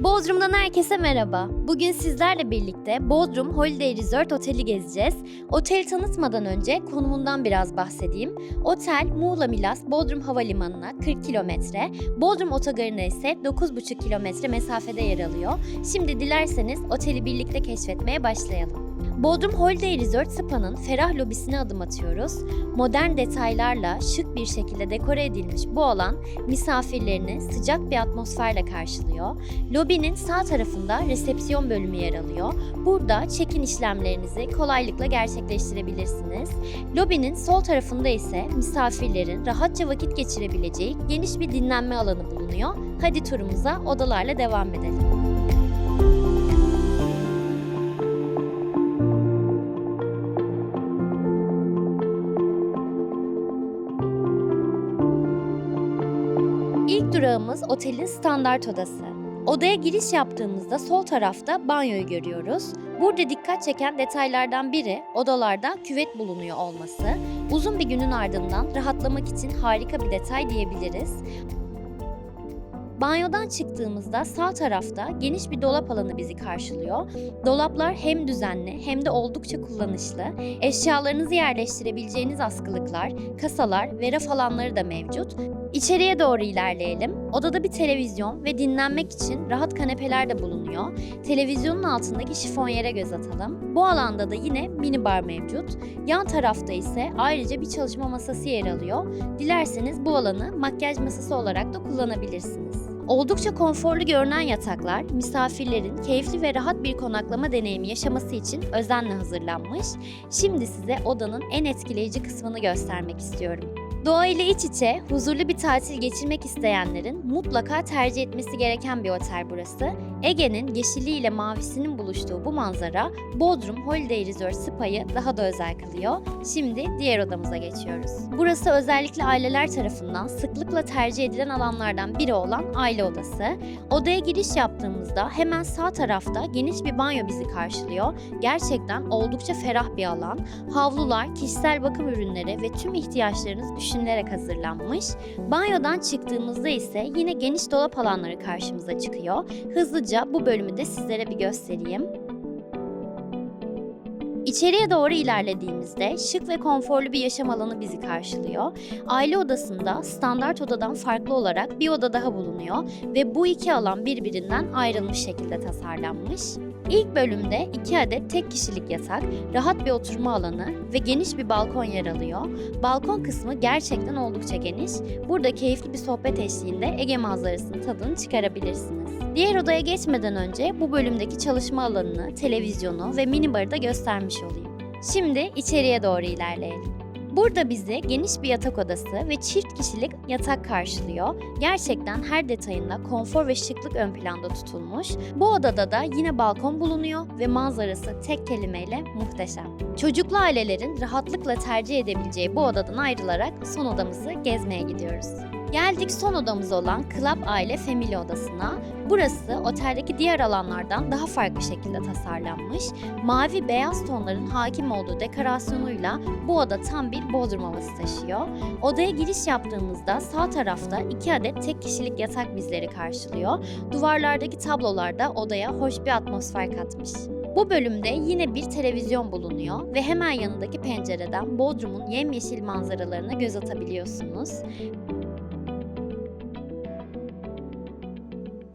Bodrum'dan herkese merhaba. Bugün sizlerle birlikte Bodrum Holiday Resort Oteli gezeceğiz. Oteli tanıtmadan önce konumundan biraz bahsedeyim. Otel Muğla Milas Bodrum Havalimanı'na 40 kilometre, Bodrum Otogarı'na ise 9,5 kilometre mesafede yer alıyor. Şimdi dilerseniz oteli birlikte keşfetmeye başlayalım. Bodrum Holiday Resort Spa'nın ferah lobisine adım atıyoruz. Modern detaylarla şık bir şekilde dekore edilmiş bu alan misafirlerini sıcak bir atmosferle karşılıyor. Lobinin sağ tarafında resepsiyon bölümü yer alıyor. Burada check-in işlemlerinizi kolaylıkla gerçekleştirebilirsiniz. Lobinin sol tarafında ise misafirlerin rahatça vakit geçirebileceği geniş bir dinlenme alanı bulunuyor. Hadi turumuza odalarla devam edelim. Durağımız otelin standart odası. Odaya giriş yaptığımızda sol tarafta banyoyu görüyoruz. Burada dikkat çeken detaylardan biri odalarda küvet bulunuyor olması. Uzun bir günün ardından rahatlamak için harika bir detay diyebiliriz. Banyodan çıktığımızda sağ tarafta geniş bir dolap alanı bizi karşılıyor. Dolaplar hem düzenli hem de oldukça kullanışlı. Eşyalarınızı yerleştirebileceğiniz askılıklar, kasalar ve raf alanları da mevcut. İçeriye doğru ilerleyelim. Odada bir televizyon ve dinlenmek için rahat kanepeler de bulunuyor. Televizyonun altındaki şifonyere göz atalım. Bu alanda da yine mini bar mevcut. Yan tarafta ise ayrıca bir çalışma masası yer alıyor. Dilerseniz bu alanı makyaj masası olarak da kullanabilirsiniz. Oldukça konforlu görünen yataklar, misafirlerin keyifli ve rahat bir konaklama deneyimi yaşaması için özenle hazırlanmış. Şimdi size odanın en etkileyici kısmını göstermek istiyorum. Doğa ile iç içe, huzurlu bir tatil geçirmek isteyenlerin mutlaka tercih etmesi gereken bir otel burası. Ege'nin yeşiliyle mavisinin buluştuğu bu manzara Bodrum Holiday Resort Spa'yı daha da özel kılıyor. Şimdi diğer odamıza geçiyoruz. Burası özellikle aileler tarafından sıklıkla tercih edilen alanlardan biri olan aile odası. Odaya giriş yaptığımızda hemen sağ tarafta geniş bir banyo bizi karşılıyor. Gerçekten oldukça ferah bir alan. Havlular, kişisel bakım ürünleri ve tüm ihtiyaçlarınız düşünülerek hazırlanmış. Banyodan çıktığımızda ise yine geniş dolap alanları karşımıza çıkıyor. Hızlıca bu bölümü de sizlere bir göstereyim. İçeriye doğru ilerlediğimizde şık ve konforlu bir yaşam alanı bizi karşılıyor. Aile odasında standart odadan farklı olarak bir oda daha bulunuyor ve bu iki alan birbirinden ayrılmış şekilde tasarlanmış. İlk bölümde iki adet tek kişilik yatak, rahat bir oturma alanı ve geniş bir balkon yer alıyor. Balkon kısmı gerçekten oldukça geniş. Burada keyifli bir sohbet eşliğinde Ege manzarasının tadını çıkarabilirsiniz. Diğer odaya geçmeden önce bu bölümdeki çalışma alanını, televizyonu ve minibarı da göstermiş olayım. Şimdi içeriye doğru ilerleyelim. Burada bizi geniş bir yatak odası ve çift kişilik yatak karşılıyor. Gerçekten her detayında konfor ve şıklık ön planda tutulmuş. Bu odada da yine balkon bulunuyor ve manzarası tek kelimeyle muhteşem. Çocuklu ailelerin rahatlıkla tercih edebileceği bu odadan ayrılarak son odamızı gezmeye gidiyoruz. Geldik son odamız olan Club Aile Family odasına. Burası oteldeki diğer alanlardan daha farklı şekilde tasarlanmış. Mavi beyaz tonların hakim olduğu dekorasyonuyla bu oda tam bir bodrum havası taşıyor. Odaya giriş yaptığımızda sağ tarafta iki adet tek kişilik yatak bizleri karşılıyor. Duvarlardaki tablolar da odaya hoş bir atmosfer katmış. Bu bölümde yine bir televizyon bulunuyor ve hemen yanındaki pencereden Bodrum'un yemyeşil manzaralarına göz atabiliyorsunuz.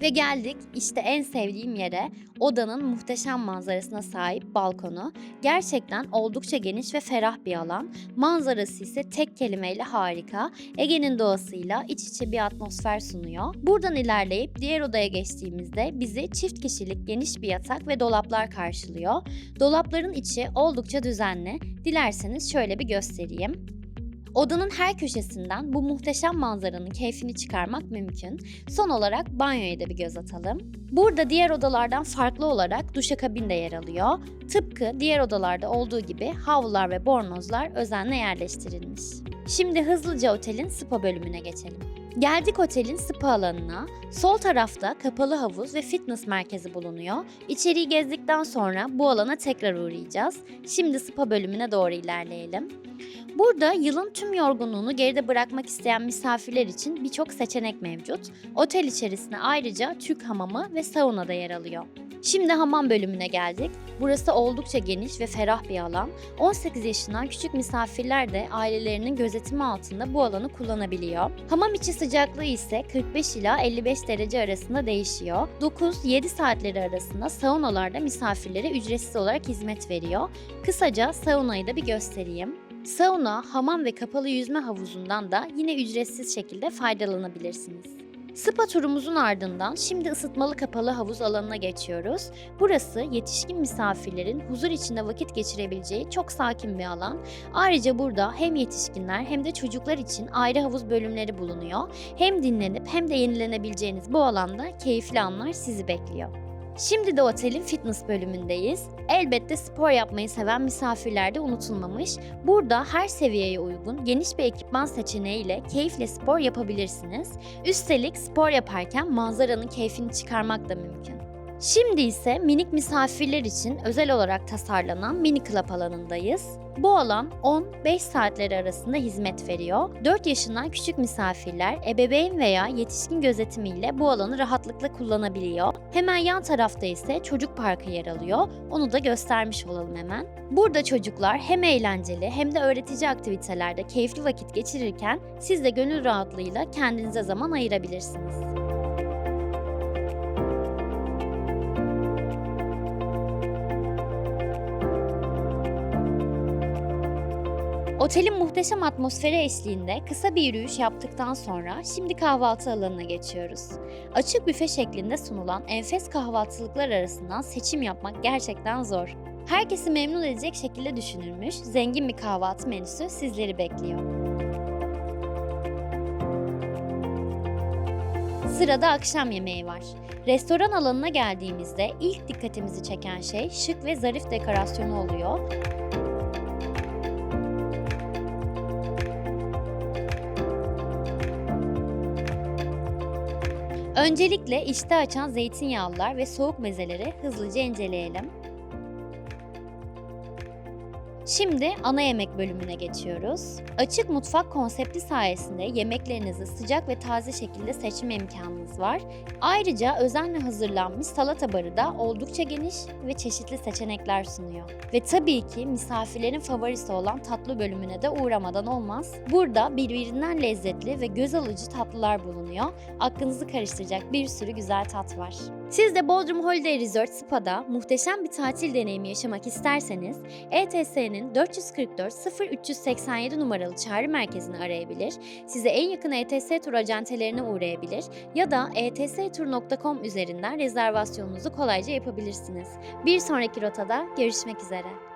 Ve geldik işte en sevdiğim yere odanın muhteşem manzarasına sahip balkonu. Gerçekten oldukça geniş ve ferah bir alan. Manzarası ise tek kelimeyle harika. Ege'nin doğasıyla iç içe bir atmosfer sunuyor. Buradan ilerleyip diğer odaya geçtiğimizde bizi çift kişilik geniş bir yatak ve dolaplar karşılıyor. Dolapların içi oldukça düzenli. Dilerseniz şöyle bir göstereyim. Odanın her köşesinden bu muhteşem manzaranın keyfini çıkarmak mümkün. Son olarak banyoya da bir göz atalım. Burada diğer odalardan farklı olarak duşakabin de yer alıyor. Tıpkı diğer odalarda olduğu gibi havlular ve bornozlar özenle yerleştirilmiş. Şimdi hızlıca otelin spa bölümüne geçelim. Geldik otelin spa alanına. Sol tarafta kapalı havuz ve fitness merkezi bulunuyor. İçeriği gezdikten sonra bu alana tekrar uğrayacağız. Şimdi spa bölümüne doğru ilerleyelim. Burada yılın tüm yorgunluğunu geride bırakmak isteyen misafirler için birçok seçenek mevcut. Otel içerisinde ayrıca Türk hamamı ve sauna da yer alıyor. Şimdi hamam bölümüne geldik. Burası oldukça geniş ve ferah bir alan. 18 yaşından küçük misafirler de ailelerinin gözetimi altında bu alanı kullanabiliyor. Hamam içi sıcaklığı ise 45 ila 55 derece arasında değişiyor. 9-7 saatleri arasında saunalarda misafirlere ücretsiz olarak hizmet veriyor. Kısaca saunayı da bir göstereyim. Sauna, hamam ve kapalı yüzme havuzundan da yine ücretsiz şekilde faydalanabilirsiniz. Spa turumuzun ardından şimdi ısıtmalı kapalı havuz alanına geçiyoruz. Burası yetişkin misafirlerin huzur içinde vakit geçirebileceği çok sakin bir alan. Ayrıca burada hem yetişkinler hem de çocuklar için ayrı havuz bölümleri bulunuyor. Hem dinlenip hem de yenilenebileceğiniz bu alanda keyifli anlar sizi bekliyor. Şimdi de otelin fitness bölümündeyiz. Elbette spor yapmayı seven misafirler de unutulmamış. Burada her seviyeye uygun geniş bir ekipman seçeneğiyle keyifle spor yapabilirsiniz. Üstelik spor yaparken manzaranın keyfini çıkarmak da mümkün. Şimdi ise minik misafirler için özel olarak tasarlanan mini club alanındayız. Bu alan 10-5 saatleri arasında hizmet veriyor. 4 yaşından küçük misafirler ebeveyn veya yetişkin gözetimiyle bu alanı rahatlıkla kullanabiliyor. Hemen yan tarafta ise çocuk parkı yer alıyor. Onu da göstermiş olalım hemen. Burada çocuklar hem eğlenceli hem de öğretici aktivitelerde keyifli vakit geçirirken siz de gönül rahatlığıyla kendinize zaman ayırabilirsiniz. Otelin muhteşem atmosferi eşliğinde kısa bir yürüyüş yaptıktan sonra şimdi kahvaltı alanına geçiyoruz. Açık büfe şeklinde sunulan enfes kahvaltılıklar arasından seçim yapmak gerçekten zor. Herkesi memnun edecek şekilde düşünülmüş zengin bir kahvaltı menüsü sizleri bekliyor. Sırada akşam yemeği var. Restoran alanına geldiğimizde ilk dikkatimizi çeken şey şık ve zarif dekorasyonu oluyor. Öncelikle işte açan zeytinyağlılar ve soğuk mezeleri hızlıca inceleyelim. Şimdi ana yemek bölümüne geçiyoruz. Açık mutfak konsepti sayesinde yemeklerinizi sıcak ve taze şekilde seçme imkanınız var. Ayrıca özenle hazırlanmış salata barı da oldukça geniş ve çeşitli seçenekler sunuyor. Ve tabii ki misafirlerin favorisi olan tatlı bölümüne de uğramadan olmaz. Burada birbirinden lezzetli ve göz alıcı tatlılar bulunuyor. Aklınızı karıştıracak bir sürü güzel tat var. Siz de Bodrum Holiday Resort Spa'da muhteşem bir tatil deneyimi yaşamak isterseniz ETS'nin 444 0387 numaralı çağrı merkezini arayabilir, size en yakın ETS tur acentelerine uğrayabilir ya da etstur.com üzerinden rezervasyonunuzu kolayca yapabilirsiniz. Bir sonraki rotada görüşmek üzere.